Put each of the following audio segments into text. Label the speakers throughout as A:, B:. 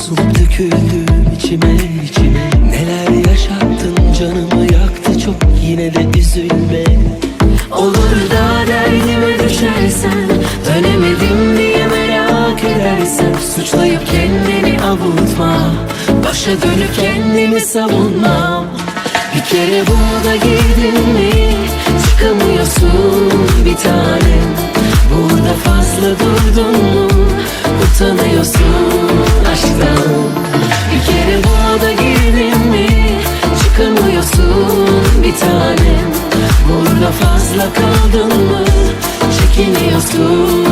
A: Bozulup döküldüm içime içime Neler yaşattın canımı yaktı çok. Yine de üzülme. Olur da derdime düşersen Dönemedim diye merak edersen Suçlayıp kendini avutma. Başa dönüp kendimi savunmam Bir kere buna girdin mi Çıkamıyorsun bir tanem fazla kaldın mı? Çekiniyorsun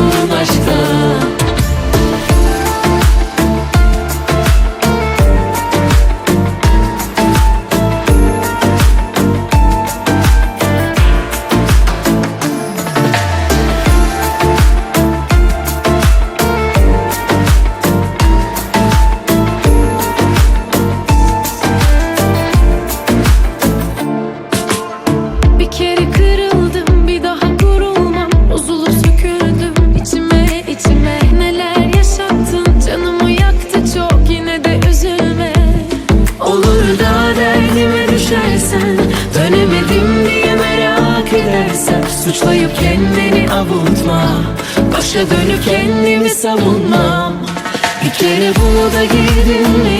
A: Suçlayıp kendini avutma. Başa dönüp kendimi savunmam Bir kere bunu da girdin mi?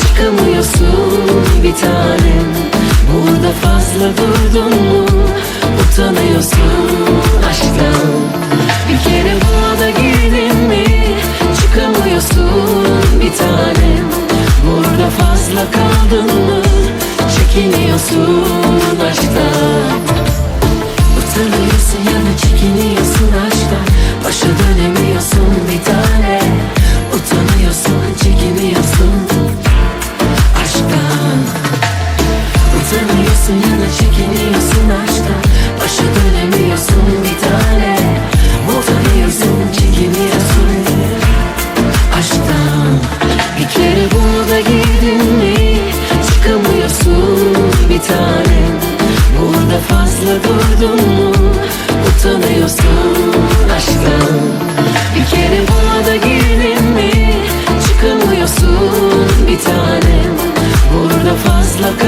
A: Çıkamıyorsun bir tanem Burada fazla durdun mu? Utanıyorsun aşktan. Bir kere buna da girdin mi? Çıkamıyorsun bir tanem Burada fazla kaldın mı? Çekiniyorsun aşktan çekiniyorsun. utanıyorsun aşkım. Bir kere buna da girdin mi? Çıkamıyorsun bir tanem. Burada fazla kal